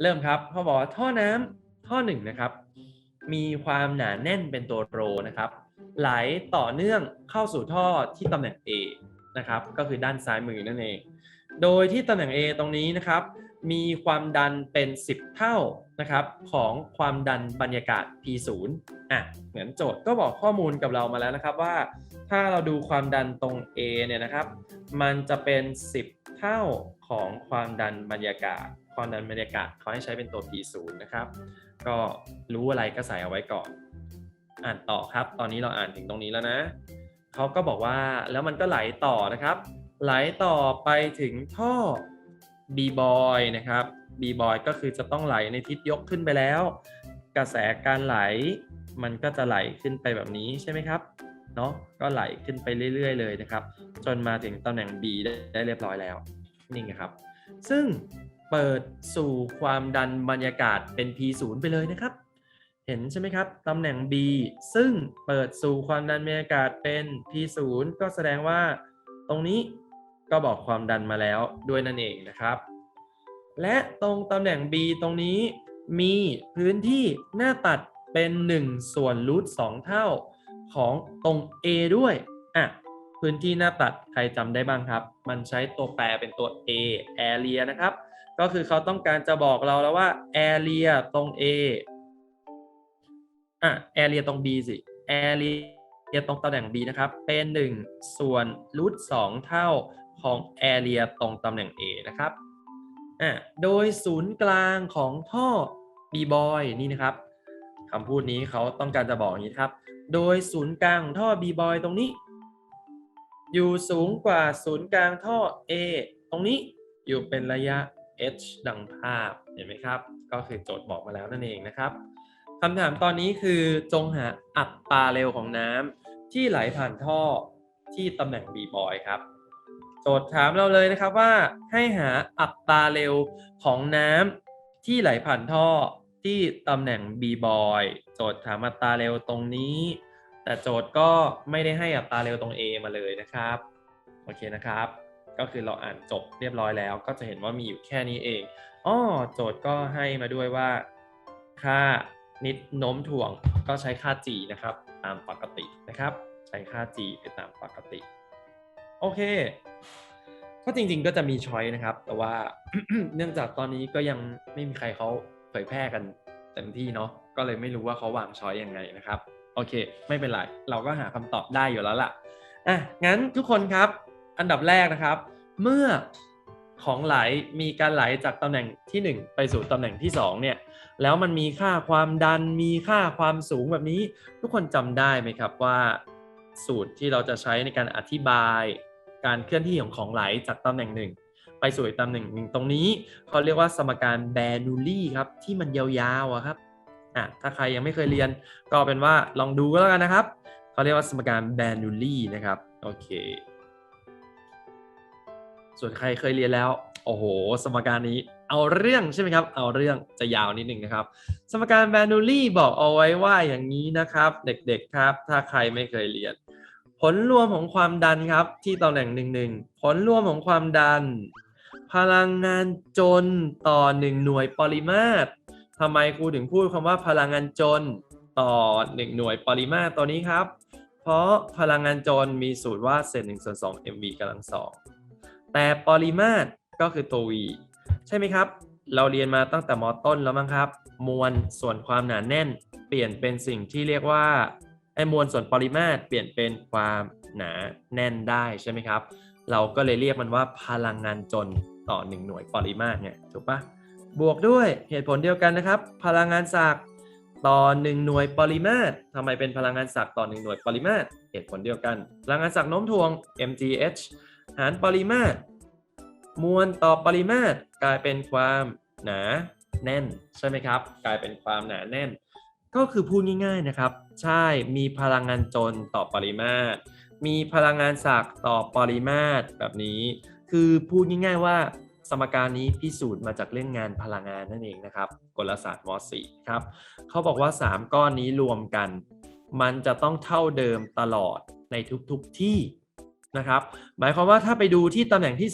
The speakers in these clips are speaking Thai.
เริ่มครับเขาบอกว่าท่อน้ำท่อหนึ่งนะครับ มีความหนาแน่นเป็นตัวโรนะครับ ไหลต่อเนื่องเข้าสู่ท่อที่ตำแหน่ง A นะครับ ก็คือด้านซ้ายมือนั่นเอง โดยที่ตำแหน่ง A ตรงนี้นะครับ มีความดันเป็น 10 เท่านะครับของความดันบรรยากาศ P0 อะเหมือนโจทย์ก็บอกข้อมูลกับเรามาแล้วนะครับว่า ถ้าเราดูความดันตรง A เนี่ยนะครับ มันจะเป็น 10 เท่าของความดันบรรยากาศ ความดันบรรยากาศเขาให้ใช้เป็นตัว P0 นะครับ ก็รู้อะไรก็ใส่เอาไว้ก่อน อ่านต่อครับ ตอนนี้เราอ่านถึงตรงนี้แล้วนะ เขาก็บอกว่าแล้วมันก็ไหลต่อนะครับ ไหลต่อไปถึงท่อ B boy นะครับ B boy ก็คือจะต้องไหลในทิศยกขึ้นไปแล้ว กระแสการไหลมันก็จะไหลขึ้นไปแบบนี้ใช่ไหมครับเนาะก็ไหลขึ้นไปเรื่อย ๆ เลยนะครับ จนมาถึงตำแหน่ง B ได้ได้เรียบร้อยแล้วนี่ไงครับ ซึ่ง เปิดสู่ความดันบรรยากาศเป็น P0 ไปเลยนะครับ เห็นใช่ไหมครับตำแหน่ง B ซึ่งเปิดสู่ความดันบรรยากาศเป็น P0 ก็แสดงว่า ตรงนี้ก็บอกความดันมาแล้วด้วยนั่นเองนะครับ และตรงตำแหน่ง B ตรงนี้มีพื้นที่หน้าตัดเป็น 1 ส่วนรูท2เท่าของตรง A ด้วยอะพื้นที่หน้าตัดใครจำได้บ้างครับ มันใช้ตัวแปรเป็นตัว A area นะครับ ก็คือเขาต้องการจะบอกเราแล้วว่า area ตรง A อะ area ตรง B สิ area ตรงตำแหน่ง B นะครับ เป็น 1 ส่วนรูท2เท่าของ area ตรงตำแหน่ง A นะครับอะโดยศูนย์กลางของท่อ B boy นี่นะครับคำพูดนี้เขาต้องการจะบอกอย่างนี้ครับ โดยศูนย์กลางของท่อ B boy ตรงนี้ อยู่สูงกว่าศูนย์กลางท่อ A ตรงนี้อยู่เป็นระยะ h ดังภาพเห็นไหมครับ ก็คือโจทย์บอกมาแล้วนั่นเองนะครับคำถามตอนนี้คือจงหาอัตราเร็วของน้ำที่ไหลผ่านท่อที่ตำแหน่ง B boy ครับ โจทย์ถามเราเลยนะครับว่าให้หาอัตราเร็วของน้ำที่ไหลผ่านท่อที่ตำแหน่ง B boy โจทย์ถามอัตราเร็วตรงนี้ แต่โจทย์ก็ไม่ได้ให้อัตราเร็วตรง A มาเลยนะครับ โอเคนะครับ ก็คือเราอ่านจบเรียบร้อยแล้ว ก็จะเห็นว่ามีอยู่แค่นี้เองอ้อโจทย์ก็ให้มาด้วยว่าค่านิดโน้มถ่วงก็ใช้ค่า g นะครับ ตามปกตินะครับ ใช้ค่า g ไปตามปกติ โอเค ก็จริงๆก็จะมีช้อยนะครับ แต่ว่าเนื่องจากตอนนี้ก็ยังไม่มีใครเขาเผยแพร่กันเต็มที่เนาะก็เลยไม่รู้ว่าเขาวางช้อยยังไงนะครับ โอเค ไม่เป็นไร เราก็หาคำตอบได้อยู่แล้วล่ะอะงั้นทุกคนครับ อันดับแรกนะครับ เมื่อของไหลมีการไหลจากตำแหน่งที่ 1 ไปสู่ตำแหน่งที่2เนี่ยแล้วมันมีค่าความดันมีค่าความสูงแบบนี้ ทุกคนจำได้ไหมครับว่า สูตรที่เราจะใช้ในการอธิบายการเคลื่อนที่ของของไหลจากตำแหน่งหนึ่งไปสู่อีกตำแหน่งหนึ่งตรงนี้เขาเรียกว่าสมการแบนูลี่ครับที่มันยาวๆครับอะถ้าใครยังไม่เคยเรียนก็เป็นว่าลองดูก็แล้วกันนะครับเขาเรียกว่าสมการแบนูลี่นะครับโอเค ส่วนใครเคยเรียนแล้ว โอ้โห สมการนี้เอาเรื่องใช่ไหมครับ เอาเรื่องจะยาวนิดหนึ่งนะครับ สมการแบนูลี่บอกเอาไว้ว่าอย่างนี้นะครับ เด็กๆครับ ถ้าใครไม่เคยเรียน ผลรวมของความดันครับ ที่ตำแหน่งหนึ่งหนึ่งผลรวมของความดัน พลังงานจนต่อหนึ่งหน่วยปริมาตรทำไมครูถึงพูดคำว่าพลังงานจนต่อหนึ่งหน่วยปริมาตรตัวนี้ครับ เพราะพลังงานจนมีสูตรว่าเศษหนึ่งส่วนสอง mv กำลังสอง แต่ปริมาตรก็คือตัว v ใช่ไหมครับ เราเรียนมาตั้งแต่มต้นแล้วมั้งครับ มวลส่วนความหนาแน่น เปลี่ยนเป็นสิ่งที่เรียกว่าไอ้มวลส่วนปริมาตรเปลี่ยนเป็นความหนาแน่นได้ใช่ไหมครับ เราก็เลยเรียกมันว่าพลังงานจนต่อ 1 หน่วยปริมาตรเนี่ยถูกปะบวกด้วยเหตุผลเดียวกันนะครับ พลังงานศักด์ต่อ 1 หน่วยปริมาตรทำไมเป็นพลังงานศักด์ต่อ 1 หน่วยปริมาตรเหตุผลเดียวกัน พลังงานศักด์โน้มถ่วง mgh หารปริมาตร มวลต่อปริมาตรกลายเป็นความหนาแน่นใช่ไหมครับ กลายเป็นความหนาแน่น ก็คือพูดง่ายๆนะครับ ใช่มีพลังงานจนต่อปริมาตร มีพลังงานศักต่อปริมาตรแบบนี้ คือพูดง่ายๆว่าสมการนี้พิสูจน์มาจากเรื่องงานพลังงานนั่นเองนะครับกลศาสตร์ม .4 ครับเขาบอกว่า 3 ก้อนนี้รวมกัน มันจะต้องเท่าเดิมตลอดในทุกๆที่ นะครับ หมายความว่าถ้าไปดูที่ตำแหน่งที่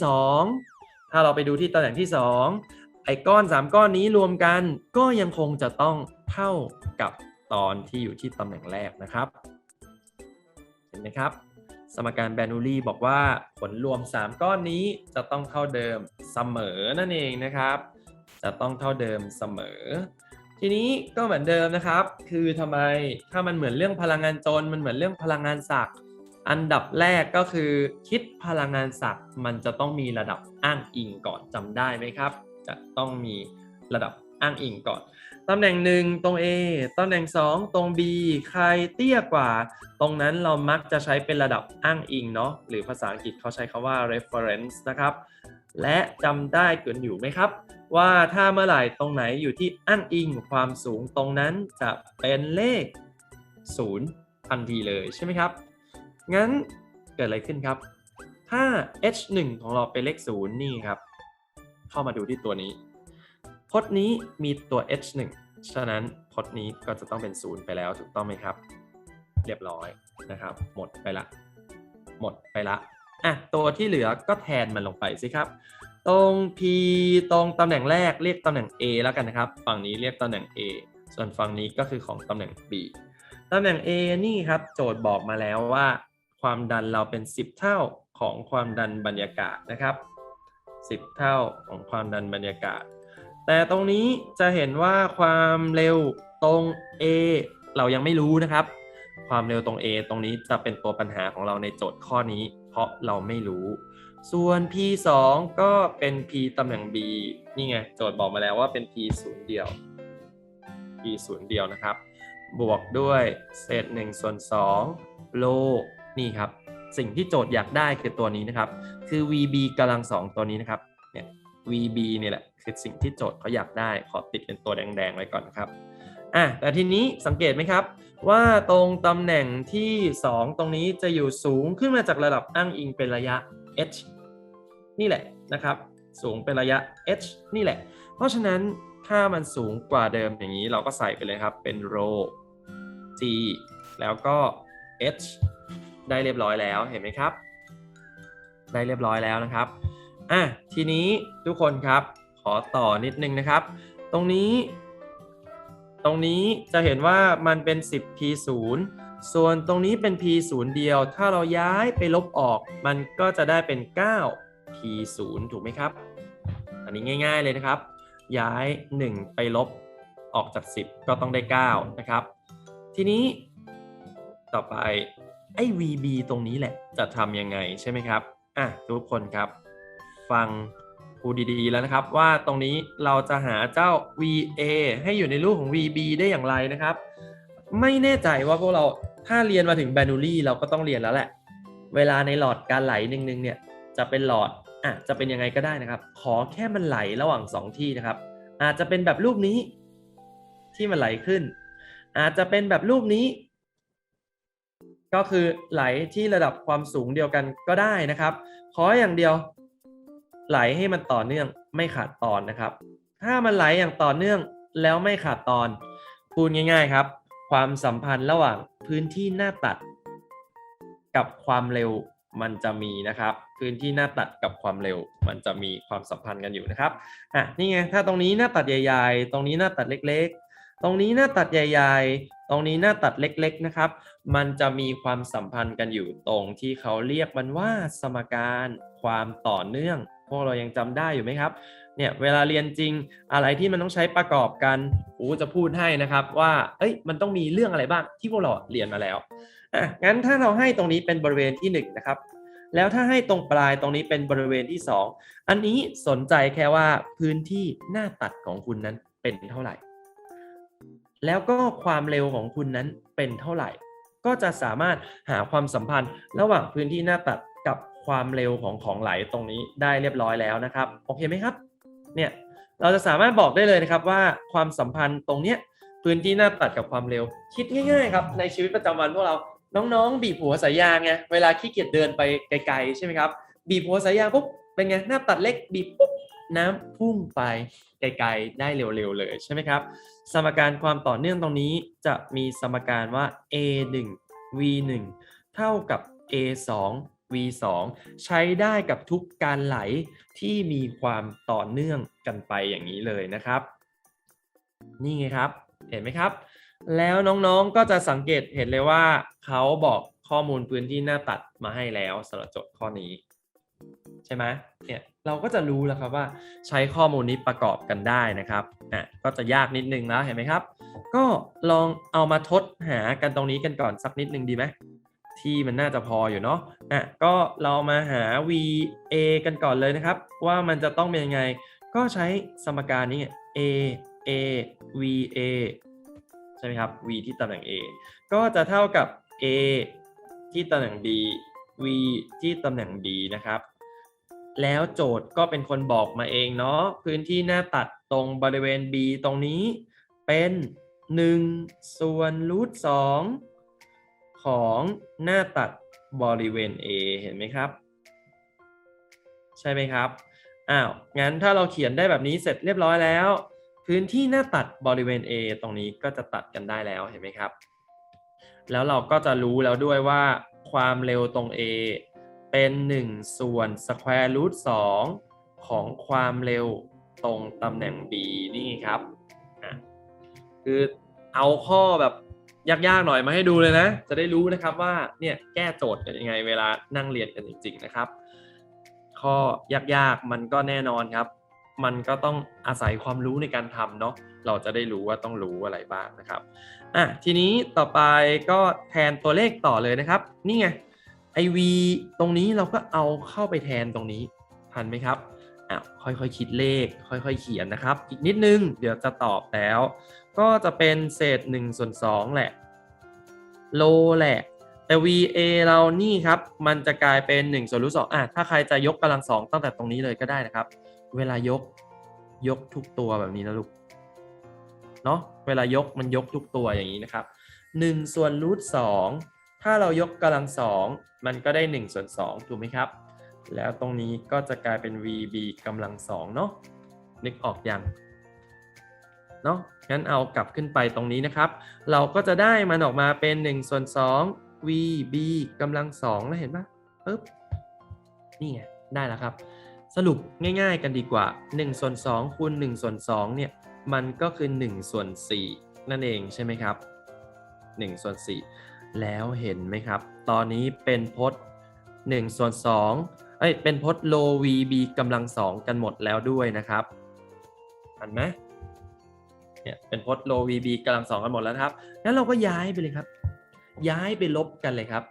2 ถ้าเราไปดูที่ตำแหน่งที่ 2 ไอ้ก้อน 3 ก้อนนี้รวมกันก็ยังคงจะต้องเท่ากับตอนที่อยู่ที่ตำแหน่งแรกนะครับ เห็นไหมครับ สมการแบนูลีบอกว่าผลรวม 3 ก้อนนี้จะต้องเท่าเดิมเสมอนั่นเองนะครับ จะต้องเท่าเดิมเสมอทีนี้ก็เหมือนเดิมนะครับ คือทำไมถ้ามันเหมือนเรื่องพลังงานจน มันเหมือนเรื่องพลังงานศักดิ์ อันดับแรกก็คือคิดพลังงานศักดิ์มันจะต้องมีระดับอ้างอิงก่อนจำได้ไหมครับ จะต้องมีระดับอ้างอิงก่อน ตำแหน่งหนึ่งตรง A ตำแหน่ง 2 ตรง B ใครเตี้ยกว่า ตรงนั้นเรามักจะใช้เป็นระดับอ้างอิงเนาะหรือภาษาอังกฤษเขาใช้คำว่า reference นะครับ และจำได้กันอยู่ไหมครับ ว่าถ้าเมื่อไหร่ตรงไหนอยู่ที่อ้างอิงความสูงตรงนั้นจะเป็นเลข 0 ทันทีเลยใช่ไหมครับ งั้นเกิดอะไรขึ้นครับ ถ้า h1 ของเราเป็นเลข 0 นี่ครับ เข้ามาดูที่ตัวนี้ พจน์นี้มีตัว h1 ฉะนั้นพจน์นี้ก็จะต้องเป็น 0 ไปแล้วถูกต้องไหมครับ เรียบร้อยนะครับ หมดไปละ หมดไปละอะตัวที่เหลือก็แทนมันลงไปสิครับ ตรง P ตรงตำแหน่งแรกเรียกตำแหน่ง A แล้วกันนะครับ ฝั่งนี้เรียกตำแหน่ง A ส่วนฝั่งนี้ก็คือของตำแหน่ง B ตำแหน่ง A นี่ครับ โจทย์บอกมาแล้วว่า ความดันเราเป็น 10 เท่าของความดันบรรยากาศนะครับ 10 เท่าของความดันบรรยากาศ แต่ตรงนี้จะเห็นว่าความเร็วตรง A เรายังไม่รู้นะครับ ความเร็วตรง A ตรงนี้จะเป็นตัวปัญหาของเราในโจทย์ข้อนี้ เพราะเราไม่รู้ ส่วน P 2 ก็เป็น P ตำแหน่ง B นี่ไงโจทย์บอกมาแล้วว่าเป็น P ศูนย์เดียว P ศูนย์เดียวนะครับ บวกด้วยเศษ1ส่วน2โล นี่ครับ สิ่งที่โจทย์อยากได้คือตัวนี้นะครับ คือ VB กำลังสองตัวนี้นะครับ เนี่ย VB เนี่ยแหละคือสิ่งที่โจทย์เขาอยากได้ ขอติดเป็นตัวแดงๆไว้ก่อนครับอะแต่ทีนี้สังเกตไหมครับ ว่าตรงตำแหน่งที่ 2 ตรงนี้จะอยู่สูงขึ้นมาจากระดับอ้างอิงเป็นระยะ h นี่แหละนะครับ สูงเป็นระยะ h นี่แหละ เพราะฉะนั้นถ้ามันสูงกว่าเดิมอย่างนี้เราก็ใส่ไปเลยครับเป็น rho g แล้วก็ h ได้เรียบร้อยแล้วเห็นไหมครับ ได้เรียบร้อยแล้วนะครับอะทีนี้ทุกคนครับขอต่อนิดนึงนะครับ ตรงนี้ ตรงนี้จะเห็นว่ามันเป็น 10 p 0ส่วนตรงนี้เป็น p 0เดียว ถ้าเราย้ายไปลบออก มันก็จะได้เป็น 9 p 0ถูกไหมครับ อันนี้ง่าย ๆเลยนะครับ ย้าย 1 ไปลบออกจาก 10 ก็ต้องได้ 9 นะครับ ทีนี้ต่อไป ไอ้ VB ตรงนี้แหละ จะทำยังไงใช่ไหมครับอะทุกคนครับ ฟังครูดีๆแล้วนะครับ ว่าตรงนี้เราจะหาเจ้า VA ให้อยู่ในรูปของ VB ได้อย่างไรนะครับ ไม่แน่ใจว่าพวกเราถ้าเรียนมาถึงแบนูลี่เราก็ต้องเรียนแล้วแหละ เวลาในหลอดการไหลหนึ่งๆเนี่ยจะเป็นหลอดอะจะเป็นยังไงก็ได้นะครับ ขอแค่มันไหลระหว่าง 2 ที่นะครับ อาจจะเป็นแบบรูปนี้ ที่มันไหลขึ้น อาจจะเป็นแบบรูปนี้ ก็คือไหลที่ระดับความสูงเดียวกันก็ได้นะครับ ขออย่างเดียวไหลให้มันต่อเนื่องไม่ขาดตอนนะครับ ถ้ามันไหลอย่างต่อเนื่องแล้วไม่ขาดตอน พูดง่าย ๆครับ ความสัมพันธ์ระหว่างพื้นที่หน้าตัด กับความเร็วมันจะมีนะครับ พื้นที่หน้าตัดกับความเร็ว มันจะมีความสัมพันธ์กันอยู่นะครับอะนี่ไงถ้าตรงนี้หน้าตัดใหญ่ ๆ ตรงนี้หน้าตัดเล็ก ๆ ตรงนี้หน้าตัดใหญ่ ๆ ตรงนี้หน้าตัดเล็กๆนะครับ มันจะมีความสัมพันธ์กันอยู่ตรงที่เขาเรียกมันว่าสมการความต่อเนื่อง พวกเรายังจำได้อยู่ไหมครับ เนี่ยเวลาเรียนจริงอะไรที่มันต้องใช้ประกอบกันอูจะพูดให้นะครับว่า เอ้ยมันต้องมีเรื่องอะไรบ้างที่พวกเราเรียนมาแล้วอะงั้นถ้าเราให้ตรงนี้เป็นบริเวณที่1นงนะครับแล้วถ้าให้ตรงปลายตรงนี้เป็นบริเวณที่ 2 อันนี้สนใจแค่ว่าพื้นที่หน้าตัดของคุณนั้นเป็นเท่าไหร่ แล้วก็ความเร็วของคุณนั้นเป็นเท่าไหร่ ก็จะสามารถหาความสัมพันธ์ ระหว่างพื้นที่หน้าตัดกับความเร็วของของไหลตรงนี้ได้เรียบร้อยแล้วนะครับโอเคไหมครับเนี่ยเราจะสามารถบอกได้เลยนะครับว่าความสัมพันธ์ตรงเนี้ยพื้นที่หน้าตัดกับความเร็ว คิดง่ายๆครับในชีวิตประจำวันพวกเราน้องๆ บีบหัวสายยางไงเวลาขี้เกียจเดินไปไกลๆใช่ไหมครับบีบหัวสายยางปุ๊บเป็นไงหน้าตัดเล็กบีบปุ๊บ น้ำพุ่งไปไกลๆได้เร็วๆเลยใช่ไหมครับ สมการความต่อเนื่องตรงนี้จะมีสมการว่า a 1 v 1เท่ากับ a 2 v 2ใช้ได้กับทุกการไหลที่มีความต่อเนื่องกันไปอย่างนี้เลยนะครับ นี่ไงครับ เห็นไหมครับ แล้วน้องๆก็จะสังเกตเห็นเลยว่าเขาบอกข้อมูลพื้นที่หน้าตัดมาให้แล้วสำหรับโจทย์ข้อนี้ ใช่ไหมเนี่ย เราก็จะรู้แล้วครับว่าใช้ข้อมูลนี้ประกอบกันได้นะครับอะก็จะยากนิดนึงแล้วเห็นไหมครับ ก็ลองเอามาทดหากันตรงนี้กันก่อนสักนิดนึงดีไหมที่มันน่าจะพออยู่เนาะอะก็เรามาหา VA กันก่อนเลยนะครับ ว่ามันจะต้องเป็นยังไง ก็ใช้สมการนี้ A A VA ใช่ไหมครับ V ที่ตำแหน่ง A ก็จะเท่ากับ A ที่ตำแหน่ง B V ที่ตำแหน่ง B นะครับ แล้วโจทย์ก็เป็นคนบอกมาเองเนาะพื้นที่หน้าตัดตรงบริเวณ B ตรงนี้เป็น1ส่วนรูท2ของหน้าตัดบริเวณ A เห็นไหมครับ ใช่ไหมครับอ้าวงั้นถ้าเราเขียนได้แบบนี้เสร็จเรียบร้อยแล้ว พื้นที่หน้าตัดบริเวณ A ตรงนี้ก็จะตัดกันได้แล้วเห็นไหมครับ แล้วเราก็จะรู้แล้วด้วยว่าความเร็วตรง A เป็น 1 ส่วน square root 2ของความเร็วตรงตำแหน่ง B นี่ครับ คือเอาข้อแบบยากๆหน่อยมาให้ดูเลยนะ จะได้รู้นะครับว่าเนี่ยแก้โจทย์กันยังไงเวลานั่งเรียนกันจริง ๆ นะครับ ข้อยากๆมันก็แน่นอนครับ มันก็ต้องอาศัยความรู้ในการทำเนาะเราจะได้รู้ว่าต้องรู้อะไรบ้างนะครับอะทีนี้ต่อไปก็แทนตัวเลขต่อเลยนะครับ นี่ไง ไอ v ตรงนี้เราก็เอาเข้าไปแทนตรงนี้ทันไหมครับอะค่อยๆคิดเลข ค่อยๆเขียนนะครับ อีกนิดนึงเดี๋ยวจะตอบแล้ว ก็จะเป็นเศษ1ส่วน2แหละโลแหละแต่ VA เรานี่ครับ มันจะกลายเป็น1ส่วนรูทสองอะถ้าใครจะยกกำลังสองตั้งแต่ตรงนี้เลยก็ได้นะครับ เวลายกยกทุกตัวแบบนี้นะลูกเนาะเวลายกมันยกทุกตัวอย่างนี้นะครับ1ส่วนรูทสอง ถ้าเรายกกำลังสองมันก็ได้1ส่วน2ถูกไหมครับ แล้วตรงนี้ก็จะกลายเป็น VB กำลังสองเนาะนึกออกอยังเนาะงั้นเอากลับขึ้นไปตรงนี้นะครับ เราก็จะได้มันออกมาเป็น1ส่วน2 VB กำลังสองแล้วเห็นปะปึ๊บนี่ไงได้แล้วครับ สรุปง่าย ๆ กันดีกว่า1ส่วน2คูณ1ส่วน2เนี่ยมันก็คือ1ส่วน4นั่นเองใช่ไหมครับ1ส่วน4 แล้วเห็นไหมครับ ตอนนี้เป็นพจน์1ส่วน2เอ้ยเป็นพจน์โล VB กำลังสองกันหมดแล้วด้วยนะครับเห็นไหมเนี่ยเป็นพจน์โล VB กำลังสองกันหมดแล้วครับงั้นเราก็ย้ายไปเลยครับ ย้ายไปลบกันเลยครับ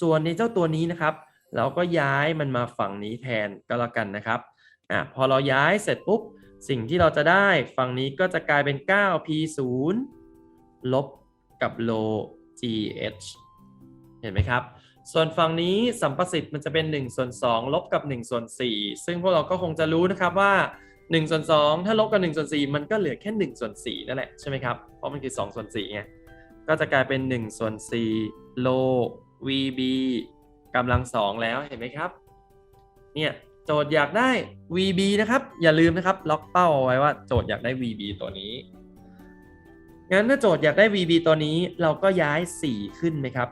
ส่วนในเจ้าตัวนี้นะครับ เราก็ย้ายมันมาฝั่งนี้แทนก็แล้วกันนะครับอะพอเราย้ายเสร็จปุ๊บสิ่งที่เราจะได้ฝั่งนี้ก็จะกลายเป็น 9p0 ลบกับ low gh เห็นไหมครับ ส่วนฝั่งนี้สัมประสิทธิ์มันจะเป็น1ส่วน2ลบกับ1ส่วน4ซึ่งพวกเราก็คงจะรู้นะครับว่า1ส่วน2ถ้าลบกับ1ส่วน4มันก็เหลือแค่1ส่วน4นั่นแหละใช่ไหมครับเพราะมันคือ2ส่วน4ไงก็จะกลายเป็น1ส่วน4โล vb กำลังสองแล้วเห็นไหมครับ เนี่ยโจทย์อยากได้ vb นะครับ อย่าลืมนะครับ ล็อกเป้าเอาไว้ว่าโจทย์อยากได้ vb ตัวนี้ งั้นถ้าโจทย์อยากได้ vb ตัวนี้เราก็ย้าย 4 ขึ้นไหมครับ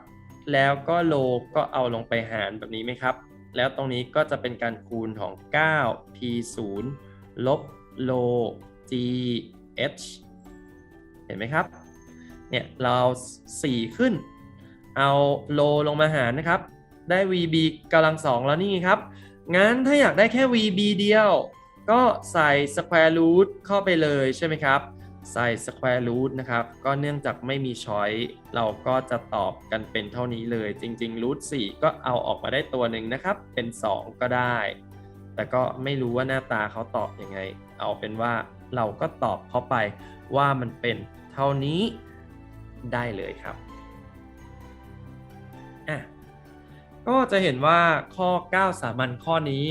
แล้วก็โลก็เอาลงไปหารแบบนี้ไหมครับ แล้วตรงนี้ก็จะเป็นการคูณของ 9 p 0ลบโล g h เห็นไหมครับ เนี่ยเรา 4 ขึ้น เอาโลลงมาหารนะครับ ได้ VB กำลังสองแล้วนี่ครับ งั้นถ้าอยากได้แค่ VB เดียว ก็ใส่ square root เข้าไปเลยใช่ไหมครับ ใส่ square root นะครับ ก็เนื่องจากไม่มี choice เราก็จะตอบกันเป็นเท่านี้เลย จริงๆ root 4ก็เอาออกมาได้ตัวหนึ่งนะครับ เป็น 2 ก็ได้ แต่ก็ไม่รู้ว่าหน้าตาเขาตอบยังไง เอาเป็นว่าเราก็ตอบเข้าไปว่ามันเป็นเท่านี้ได้เลยครับอะก็จะเห็นว่าข้อ 9 สามัญข้อนี้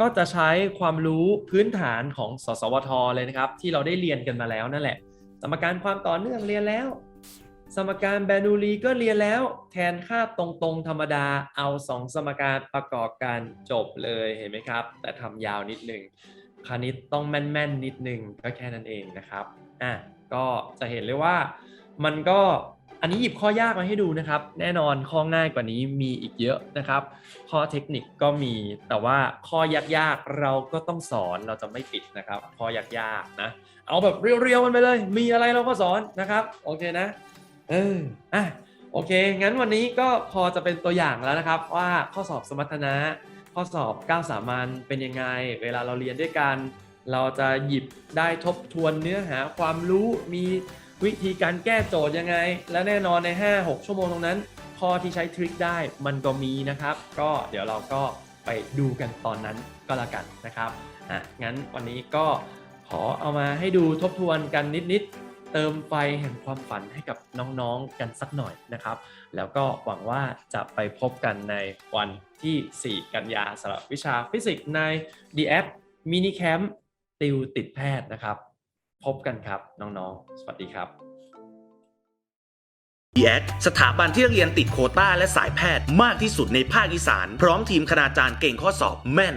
ก็จะใช้ความรู้พื้นฐานของสสวทเลยนะครับ ที่เราได้เรียนกันมาแล้วนั่นแหละ สมการความต่อเนื่องเรียนแล้ว สมการแบนูลีก็เรียนแล้ว แทนค่าตรงๆ ธรรมดาเอา2สมการประกอบกันจบเลยเห็นไหมครับ แต่ทำยาวนิดนึงคณิตต้องแม่นๆนิดนึงก็แค่นั้นเองนะครับอะก็จะเห็นเลยว่ามันก็ อันนี้หยิบข้อยากมาให้ดูนะครับ แน่นอนข้อง่ายกว่านี้มีอีกเยอะนะครับ ข้อเทคนิคก็มีแต่ว่าข้อยากๆเราก็ต้องสอนเราจะไม่ปิดนะครับ ข้อยากๆนะ เอาแบบเรียวๆมันไปเลย มีอะไรเราก็สอนนะครับโอเคนะเอออะโอเค งั้นวันนี้ก็พอจะเป็นตัวอย่างแล้วนะครับว่าข้อสอบสมรรถนะ ข้อสอบก้าวสามัญเป็นยังไง เวลาเราเรียนด้วยกัน เราจะหยิบได้ทบทวนเนื้อหาความรู้มี วิธีการแก้โจทย์ยังไง และแน่นอนใน 5-6 ชั่วโมงตรงนั้นข้อที่ใช้ทริคได้มันก็มีนะครับ ก็เดี๋ยวเราก็ไปดูกันตอนนั้นก็แล้วกันนะครับอะงั้นวันนี้ก็ขอเอามาให้ดูทบทวนกันนิดๆ เติมไฟแห่งความฝันให้กับน้องๆกันสักหน่อยนะครับ แล้วก็หวังว่าจะไปพบกันในวันที่ 4 กันยาสำหรับวิชาฟิสิกส์ใน d a p Mini Camp ติวติดแพทย์นะครับ บกันครับน้องๆ สวัสดีครับ d x สถาบันที่เรียนติดโคต้าและสายแพทย์มากที่สุดในภาคอีสาน พร้อมทีมคณาจารย์เก่งข้อสอบแม่น